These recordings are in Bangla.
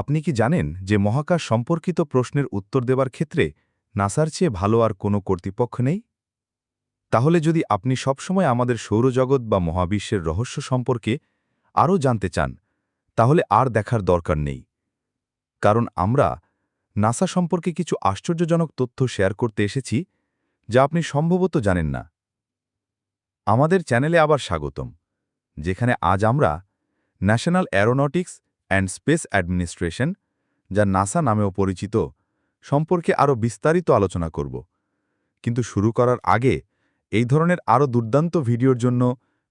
আপনি কি জানেন যে মহাকাশ সম্পর্কিত প্রশ্নের উত্তর দেবার ক্ষেত্রে নাসার চেয়ে ভালো আর কোনো কর্তৃপক্ষ নেই? তাহলে যদি আপনি সবসময় আমাদের সৌরজগৎ বা মহাবিশ্বের রহস্য সম্পর্কে আরও জানতে চান, তাহলে আর দেখার দরকার নেই। কারণ আমরা নাসা সম্পর্কে কিছু আশ্চর্যজনক তথ্য শেয়ার করতে এসেছি, যা আপনি সম্ভবত জানেন না। আমাদের চ্যানেলে আবার স্বাগতম, যেখানে আজ আমরা National Aeronautics and Space Administration, যা নাসা নামেও পরিচিত, সম্পর্কে আরও বিস্তারিত আলোচনা করব। কিন্তু শুরু করার আগে এই ধরনের আরও দুর্দান্ত ভিডিওর জন্য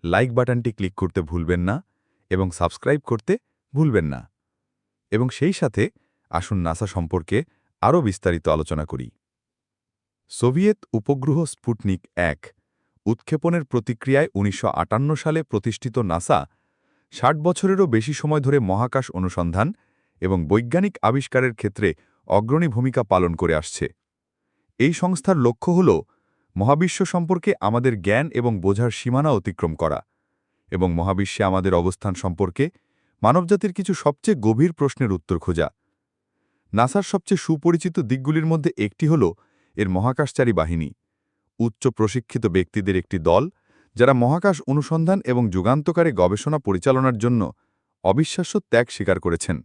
লাইক বাটনটি ক্লিক করতে ভুলবেন না এবং সাবস্ক্রাইব করতে ভুলবেন না। এবং সেই সাথে আসুন নাসা সম্পর্কে আরও বিস্তারিত আলোচনা করি। সোভিয়েত উপগ্রহ স্পুটনিক এক উৎক্ষেপণের প্রতিক্রিয়ায় উনিশশো আটান্ন সালে প্রতিষ্ঠিত নাসা ষাট বছরেরও বেশি সময় ধরে মহাকাশ অনুসন্ধান এবং বৈজ্ঞানিক আবিষ্কারের ক্ষেত্রে অগ্রণী ভূমিকা পালন করে আসছে। এই সংস্থার লক্ষ্য হল মহাবিশ্ব সম্পর্কে আমাদের জ্ঞান এবং বোঝার সীমানা অতিক্রম করা এবং মহাবিশ্বে আমাদের অবস্থান সম্পর্কে মানবজাতির কিছু সবচেয়ে গভীর প্রশ্নের উত্তর খোঁজা। নাসার সবচেয়ে সুপরিচিত দিকগুলির মধ্যে একটি হল এর মহাকাশচারী বাহিনী। উচ্চ প্রশিক্ষিত ব্যক্তিদের একটি দল যারা মহাকাশ অনুসন্ধান এবং যুগান্তকারে গবেষণা পরিচালনার জন্য অবিশ্বাস্য ত্যাগ স্বীকার করেছেন।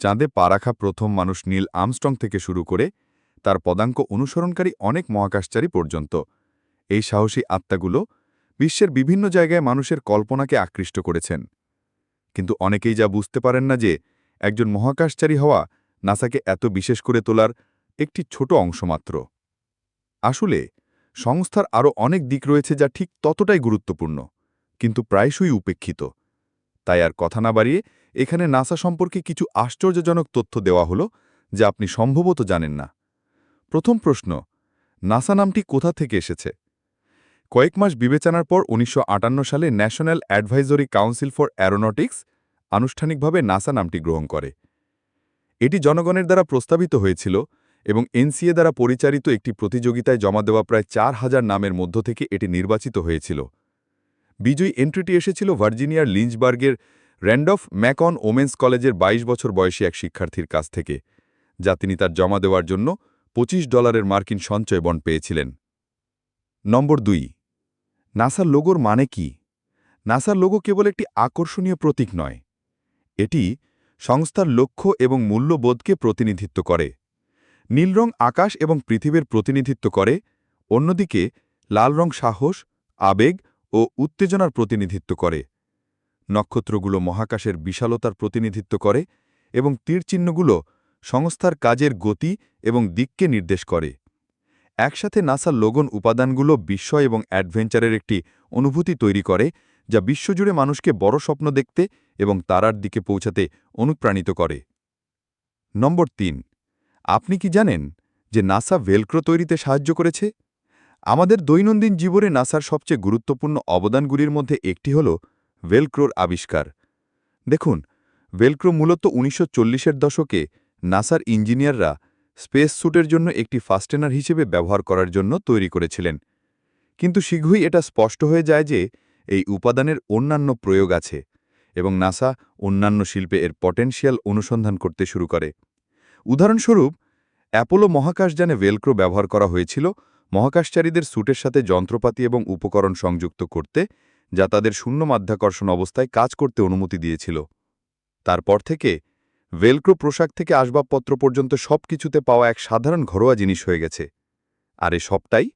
চাঁদে পা রাখা প্রথম মানুষ নীল আমস্ট্রং থেকে শুরু করে তার পদাঙ্ক অনুসরণকারী অনেক মহাকাশচারী পর্যন্ত। এই সাহসী আত্মাগুলো বিশ্বের বিভিন্ন জায়গায় মানুষের কল্পনাকে আকৃষ্ট করেছেন। কিন্তু অনেকেই যা বুঝতে পারেন না যে একজন মহাকাশচারী হওয়া নাসাকে এত বিশেষ করে তোলার একটি ছোট অংশমাত্র আসলে সংস্থার আরও অনেক দিক রয়েছে যা ঠিক ততটাই গুরুত্বপূর্ণ, কিন্তু প্রায়শই উপেক্ষিত। তাই আর কথা না বাড়িয়ে এখানে নাসা সম্পর্কে কিছু আশ্চর্যজনক তথ্য দেওয়া হলো যা আপনি সম্ভবত জানেন না। প্রথম প্রশ্ন, নাসা নামটি কোথা থেকে এসেছে? কয়েক মাস বিবেচনার পর উনিশশো আটান্ন সালে National Advisory Council for Aeronautics আনুষ্ঠানিকভাবে নাসা নামটি গ্রহণ করে। এটি জনগণের দ্বারা প্রস্তাবিত হয়েছিল এবং এনসিএ দ্বারা পরিচালিত একটি প্রতিযোগিতায় জমা দেওয়া প্রায় চার হাজার নামের মধ্য থেকে এটি নির্বাচিত হয়েছিল। বিজয়ী এন্ট্রিটি এসেছিল ভার্জিনিয়ার লিঞ্চবার্গের র্যান্ডফ ম্যাকন ওমেন্স কলেজের ২২ বছর বয়সী এক শিক্ষার্থীর কাছ থেকে, যা তিনি তার জমা দেওয়ার জন্য ২৫ ডলারের মার্কিন সঞ্চয় বন পেয়েছিলেন। নম্বর দুই, নাসার লোগোর মানে কি? নাসার লোগো কেবল একটি আকর্ষণীয় প্রতীক নয়, এটি সংস্থার লক্ষ্য এবং মূল্যবোধকে প্রতিনিধিত্ব করে। নীল রং আকাশ এবং পৃথিবীর প্রতিনিধিত্ব করে, অন্যদিকে লাল রং সাহস, আবেগ ও উত্তেজনার প্রতিনিধিত্ব করে। নক্ষত্রগুলো মহাকাশের বিশালতার প্রতিনিধিত্ব করে এবং তীরচিহ্নগুলো সংস্থার কাজের গতি এবং দিককে নির্দেশ করে। একসাথে নাসার লগন উপাদানগুলো বিস্ময় এবং অ্যাডভেঞ্চারের একটি অনুভূতি তৈরি করে, যা বিশ্বজুড়ে মানুষকে বড় স্বপ্ন দেখতে এবং তারার দিকে পৌঁছাতে অনুপ্রাণিত করে। নম্বর তিন আপনি কি জানেন যে নাসা ভেলক্রো তৈরিতে সাহায্য করেছে? আমাদের দৈনন্দিন জীবনে নাসার সবচেয়ে গুরুত্বপূর্ণ অবদানগুলির মধ্যে একটি হল ভেলক্রোর আবিষ্কার। দেখুন, ভেলক্রো মূলত উনিশশো দশকে নাসার ইঞ্জিনিয়াররা স্পেস স্যুটের জন্য একটি ফাস্টেনার হিসেবে ব্যবহার করার জন্য তৈরি করেছিলেন। কিন্তু শীঘ্রই এটা স্পষ্ট হয়ে যায় যে এই উপাদানের অন্যান্য প্রয়োগ আছে এবং নাসা অন্যান্য শিল্পে এর পটেনশিয়াল অনুসন্ধান করতে শুরু করে। উদাহরণস্বরূপ, অ্যাপোলো মহাকাশযানে ভেলক্রো ব্যবহার করা হয়েছিল মহাকাশচারীদের স্যুটের সাথে যন্ত্রপাতি এবং উপকরণ সংযুক্ত করতে, যা তাদের শূন্য মাধ্যাকর্ষণ অবস্থায় কাজ করতে অনুমতি দিয়েছিল। তারপর থেকে ভেলক্রো পোশাক থেকে আসবাবপত্র পর্যন্ত সব কিছুতে পাওয়া এক সাধারণ ঘরোয়া জিনিস হয়ে গেছে, আর এ সবটাই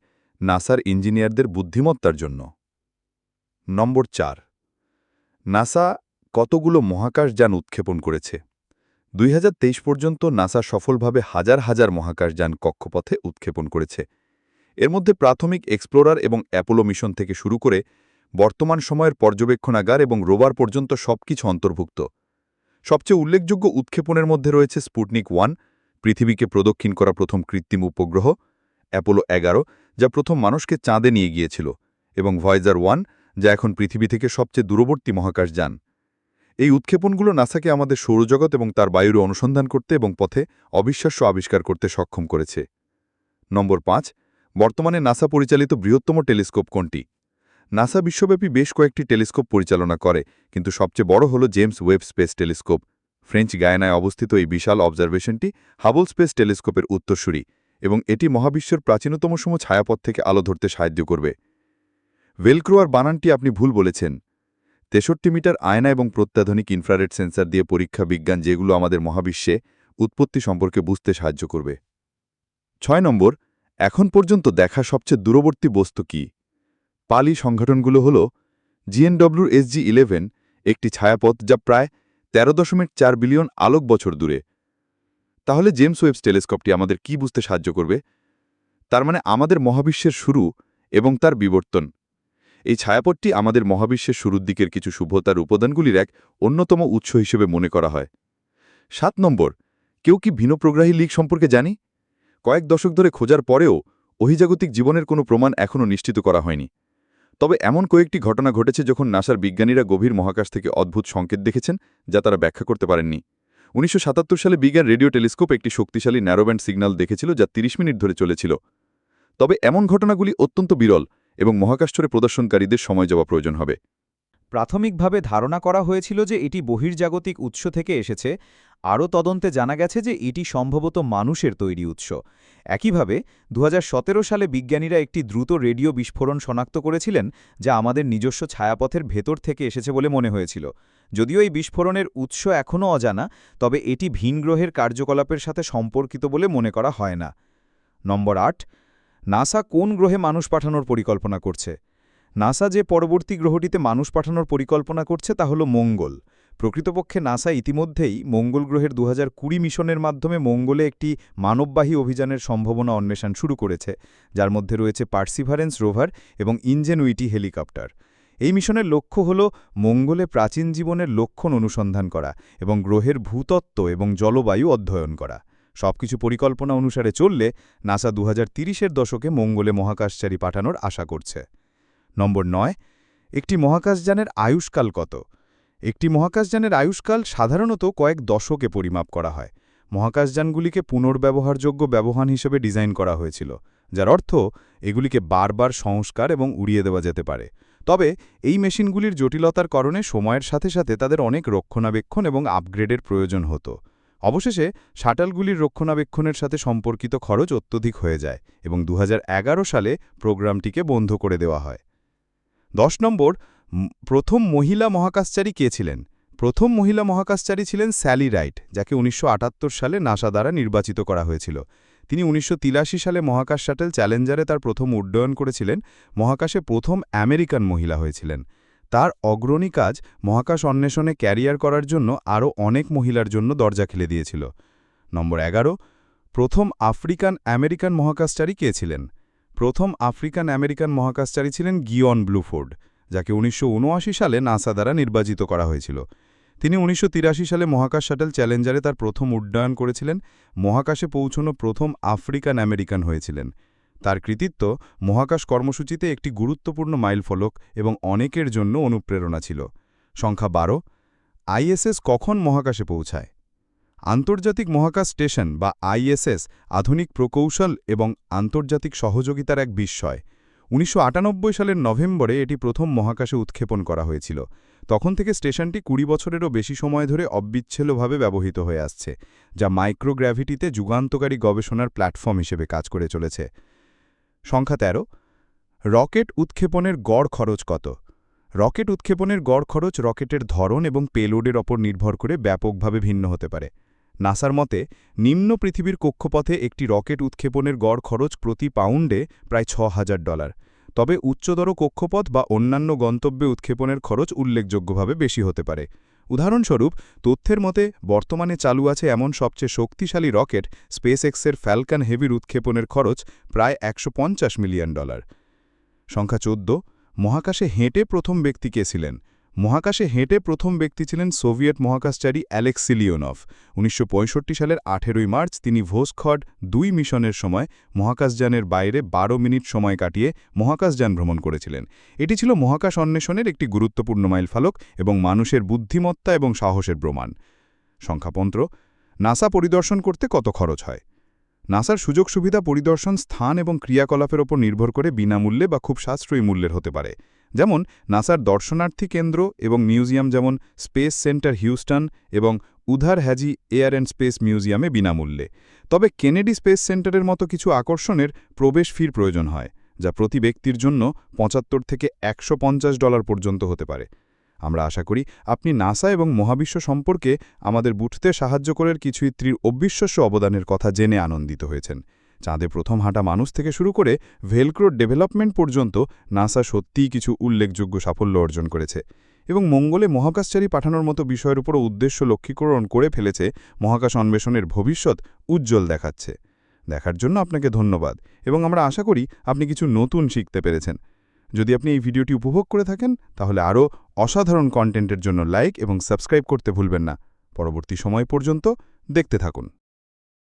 নাসার ইঞ্জিনিয়ারদের বুদ্ধিমত্তার জন্য। নম্বর চার, নাসা কতগুলো মহাকাশযান উৎক্ষেপণ করেছে? দুই হাজার তেইশ পর্যন্ত নাসা সফলভাবে হাজার হাজার মহাকাশযান কক্ষপথে উৎক্ষেপণ করেছে। এর মধ্যে প্রাথমিক এক্সপ্লোরার এবং অ্যাপোলো মিশন থেকে শুরু করে বর্তমান সময়ের পর্যবেক্ষণাগার এবং রোবার পর্যন্ত সবকিছু অন্তর্ভুক্ত। সবচেয়ে উল্লেখযোগ্য উৎক্ষেপণের মধ্যে রয়েছে স্পুটনিক ওয়ান, পৃথিবীকে প্রদক্ষিণ করা প্রথম কৃত্রিম উপগ্রহ, অ্যাপোলো এগারো, যা প্রথম মানুষকে চাঁদে নিয়ে গিয়েছিল, এবং ভয়েজার ওয়ান, যা এখন পৃথিবী থেকে সবচেয়ে দূরবর্তী মহাকাশ যান। এই উৎক্ষেপণগুলো নাসাকে আমাদের সৌরজগৎ এবং তার বায়ুর অনুসন্ধান করতে এবং পথে অবিশ্বাস্য আবিষ্কার করতে সক্ষম করেছে। নম্বর পাঁচ, বর্তমানে নাসা পরিচালিত বৃহত্তম টেলিস্কোপ কোনটি? নাসা বিশ্বব্যাপী বেশ কয়েকটি টেলিস্কোপ পরিচালনা করে, কিন্তু সবচেয়ে বড় হল James Webb Space Telescope. French গায়ানায় অবস্থিত এই বিশাল অবজারভেশনটি হাবল স্পেস টেলিস্কোপের উত্তরসূরি এবং এটি মহাবিশ্বের প্রাচীনতম সম ছায়াপথ থেকে আলো ধরতে সাহায্য করবে। ভেলক্রোয়ার বানানটি আপনি ভুল বলেছেন। তেষট্টি মিটার আয়না এবং প্রত্যাধুনিক ইনফ্রারেড সেন্সার দিয়ে পরীক্ষা বিজ্ঞান যেগুলো আমাদের মহাবিশ্বে উৎপত্তি সম্পর্কে বুঝতে সাহায্য করবে। ছয় নম্বর, এখন পর্যন্ত দেখা সবচেয়ে দূরবর্তী বস্তু কি? পালি সংগঠনগুলো হল জিএনডব্লিউর এসজি ইলেভেন, একটি ছায়াপথ যা প্রায় তেরো দশমিক চার বিলিয়ন আলোক বছর দূরে। তাহলে জেমস ওয়েবস টেলিস্কোপটি আমাদের কি বুঝতে সাহায্য করবে? তার মানে আমাদের মহাবিশ্বের শুরু এবং তার বিবর্তন। এই ছায়াপটটি আমাদের মহাবিশ্বের শুরুর দিকের কিছু শুভতার উপাদানগুলির এক অন্যতম উৎস হিসেবে মনে করা হয়। সাত নম্বর, কেউ কি ভিনপ্রগ্রাহী লীগ সম্পর্কে জানি? কয়েক দশক ধরে খোঁজার পরেও অহিজাগতিক জীবনের কোনো প্রমাণ এখনও নিশ্চিত করা হয়নি। তবে এমন কয়েকটি ঘটনা ঘটেছে যখন নাসার বিজ্ঞানীরা গভীর মহাকাশ থেকে অদ্ভুত সংকেত দেখেছেন যা তারা ব্যাখ্যা করতে পারেননি। উনিশশো সাতাত্তর সালে বিজ্ঞান রেডিও টেলিস্কোপ একটি শক্তিশালী ন্যারোব্যান্ড সিগন্যাল দেখেছিল যা ৩০ মিনিট ধরে চলেছিল। তবে এমন ঘটনাগুলি অত্যন্ত বিরল। এবং মহাকাশচরে প্রদর্শনকারীদের সময় যাওয়া প্রয়োজন হবে। প্রাথমিকভাবে ধারণা করা হয়েছিল যে এটি বহির্জাগতিক উৎস থেকে এসেছে। আরও তদন্তে জানা গেছে যে এটি সম্ভবত মানুষের তৈরি উৎস। একইভাবে দু হাজার সতেরো সালে বিজ্ঞানীরা একটি দ্রুত রেডিও বিস্ফোরণ শনাক্ত করেছিলেন, যা আমাদের নিজস্ব ছায়াপথের ভেতর থেকে এসেছে বলে মনে হয়েছিল। যদিও এই বিস্ফোরণের উৎস এখনও অজানা, তবে এটি ভিনগ্রহের কার্যকলাপের সাথে সম্পর্কিত বলে মনে করা হয় না। নম্বর আট নাসা কোন গ্রহে মানুষ পাঠানোর পরিকল্পনা করছে? নাসা যে পরবর্তী গ্রহটিতে মানুষ পাঠানোর পরিকল্পনা করছে তা হল মঙ্গল। প্রকৃতপক্ষে নাসা ইতিমধ্যেই মঙ্গল গ্রহের দু মিশনের মাধ্যমে মঙ্গলে একটি মানববাহী অভিযানের সম্ভাবনা অন্বেষণ শুরু করেছে, যার মধ্যে রয়েছে পার্সিভারেন্স রোভার এবং ইঞ্জেনুইটি হেলিকপ্টার। এই মিশনের লক্ষ্য হল মঙ্গলে প্রাচীন জীবনের লক্ষণ অনুসন্ধান করা এবং গ্রহের ভূতত্ত্ব এবং জলবায়ু অধ্যয়ন করা। সবকিছু পরিকল্পনা অনুসারে চললে নাসা দু হাজার দশকে মঙ্গলে মহাকাশচারী পাঠানোর আশা করছে। নম্বর নয়, একটি মহাকাশযানের আয়ুষ্কাল কত? একটি মহাকাশযানের আয়ুষ্কাল সাধারণত কয়েক দশকে পরিমাপ করা হয়। মহাকাশযানগুলিকে পুনর্ব্যবহারযোগ্য ব্যবহার হিসেবে ডিজাইন করা হয়েছিল, যার অর্থ এগুলিকে বারবার সংস্কার এবং উড়িয়ে দেওয়া যেতে পারে। তবে এই মেশিনগুলির জটিলতার কারণে সময়ের সাথে সাথে তাদের অনেক রক্ষণাবেক্ষণ এবং আপগ্রেডের প্রয়োজন হতো। অবশেষে শাটালগুলির রক্ষণাবেক্ষণের সাথে সম্পর্কিত খরচ অত্যধিক হয়ে যায় এবং দু হাজার এগারো সালে প্রোগ্রামটিকে বন্ধ করে দেওয়া হয়। দশ নম্বর প্রথম মহিলা মহাকাশচারী কে ছিলেন? প্রথম মহিলা মহাকাশচারী ছিলেন স্যালি রাইট, যাকে উনিশশো আটাত্তর সালে নাসা দ্বারা নির্বাচিত করা হয়েছিল। তিনি উনিশশো তিরাশি সালে মহাকাশ শাটেল চ্যালেঞ্জারে তার প্রথম উড্ডয়ন করেছিলেন। মহাকাশে প্রথম আমেরিকান মহিলা হয়েছিলেন। তার অগ্রণী কাজ মহাকাশ অন্বেষণে ক্যারিয়ার করার জন্য আরও অনেক মহিলার জন্য দরজা খেলে দিয়েছিল। নম্বর এগারো, প্রথম আফ্রিকান আমেরিকান মহাকাশচারী কে ছিলেন? প্রথম আফ্রিকান আমেরিকান মহাকাশচারী ছিলেন গিয়ন ব্লুফোর্ড, যাকে উনিশশো ঊনআশি সালে নাসা দ্বারা নির্বাচিত করা হয়েছিল। তিনি উনিশশো তিরাশি সালে মহাকাশ শাটেল চ্যালেঞ্জারে তার প্রথম উড্ডয়ন করেছিলেন। মহাকাশে পৌঁছনো প্রথম আফ্রিকান আমেরিকান হয়েছিলেন। তার কৃতিত্ব মহাকাশ কর্মসূচিতে একটি গুরুত্বপূর্ণ মাইলফলক এবং অনেকের জন্য অনুপ্রেরণা ছিল। সংখ্যা বারো, আইএসএস কখন মহাকাশে পৌঁছায়? আন্তর্জাতিক মহাকাশ স্টেশন বা আইএসএস আধুনিক প্রকৌশল এবং আন্তর্জাতিক সহযোগিতার এক বিস্ময়। উনিশশো আটানব্বই সালের নভেম্বরে এটি প্রথম মহাকাশে উৎক্ষেপণ করা হয়েছিল। তখন থেকে স্টেশনটি কুড়ি বছরেরও বেশি সময় ধরে অবিচ্ছেলভাবে ব্যবহৃত হয়ে আসছে, যা মাইক্রোগ্র্যাভিটিতে যুগান্তকারী গবেষণার প্ল্যাটফর্ম হিসেবে কাজ করে চলেছে। সংখ্যা ১৩ রকেট উৎক্ষেপণের গড় খরচ কত? রকেট উৎক্ষেপণের গড় খরচ রকেটের ধরন এবং পেলোডের ওপর নির্ভর করে ব্যাপকভাবে ভিন্ন হতে পারে। নাসার মতে, নিম্ন পৃথিবীর কক্ষপথে একটি রকেট উৎক্ষেপণের গড় খরচ প্রতি পাউন্ডে প্রায় ছ হাজার ডলার। তবে উচ্চতর কক্ষপথ বা অন্যান্য গন্তব্যে উৎক্ষেপণের খরচ উল্লেখযোগ্যভাবে বেশি হতে পারে। উদাহরণস্বরূপ, তথ্যের মতে, বর্তমানে চালু আছে এমন সবচেয়ে শক্তিশালী রকেট স্পেস এক্সের ফ্যালকান হেভির উৎক্ষেপণের খরচ প্রায় একশো পঞ্চাশ মিলিয়ন ডলার। সংখ্যা চোদ্দ, মহাকাশে হেঁটে প্রথম ব্যক্তি কে ছিলেন? মহাকাশে হেঁটে প্রথম ব্যক্তি ছিলেন সোভিয়েত মহাকাশচারী অ্যালেক্স সিলিওনভ উনিশশো সালের আঠেরোই মার্চ তিনি ভোসখড দুই মিশনের সময় মহাকাশযানের বাইরে ১২ মিনিট সময় কাটিয়ে মহাকাশযান ভ্রমণ করেছিলেন। এটি ছিল মহাকাশ অন্বেষণের একটি গুরুত্বপূর্ণ মাইলফলক এবং মানুষের বুদ্ধিমত্তা এবং সাহসের প্রমাণ। সংখ্যাপন্ত্র, নাসা পরিদর্শন করতে কত খরচ হয়? নাসার সুযোগ সুবিধা পরিদর্শন, স্থান এবং ক্রিয়াকলাপের ওপর নির্ভর করে বিনামূল্যে বা খুব সাশ্রয়ী মূল্যের হতে পারে। যেমন নাসার দর্শনার্থী কেন্দ্র এবং মিউজিয়াম যেমন স্পেস সেন্টার হিউস্টন এবং Udvar Hazy air and space মিউজিয়ামে বিনামূল্যে। তবে কেনেডি স্পেস সেন্টারের মতো কিছু আকর্ষণের প্রবেশ ফির প্রয়োজন হয়, যা প্রতি ব্যক্তির জন্য পঁচাত্তর থেকে একশো পঞ্চাশ ডলার পর্যন্ত হতে পারে। আমরা আশা করি আপনি নাসা এবং মহাবিশ্ব সম্পর্কে আমাদের বুঝতে সাহায্য করার কিছুই ত্রির অবিশ্বাস্য অবদানের কথা জেনে আনন্দিত হয়েছেন। চাঁদে প্রথম হাঁটা মানুষ থেকে শুরু করে ভেলক্রোর ডেভেলপমেন্ট পর্যন্ত নাসা সত্যিই কিছু উল্লেখযোগ্য সাফল্য অর্জন করেছে এবং মঙ্গলে মহাকাশচারী পাঠানোর মতো বিষয়ের উপর উদ্দেশ্য লক্ষ্যীকরণ করে ফেলেছে মহাকাশ অন্বেষণের ভবিষ্যৎ উজ্জ্বল দেখাচ্ছে। দেখার জন্য আপনাকে ধন্যবাদ এবং আমরা আশা করি আপনি কিছু নতুন শিখতে পেরেছেন। যদি আপনি এই ভিডিওটি উপভোগ করে থাকেন, তাহলে আরও অসাধারণ কন্টেন্টের জন্য লাইক এবং সাবস্ক্রাইব করতে ভুলবেন না। পরবর্তী সময় পর্যন্ত দেখতে থাকুন।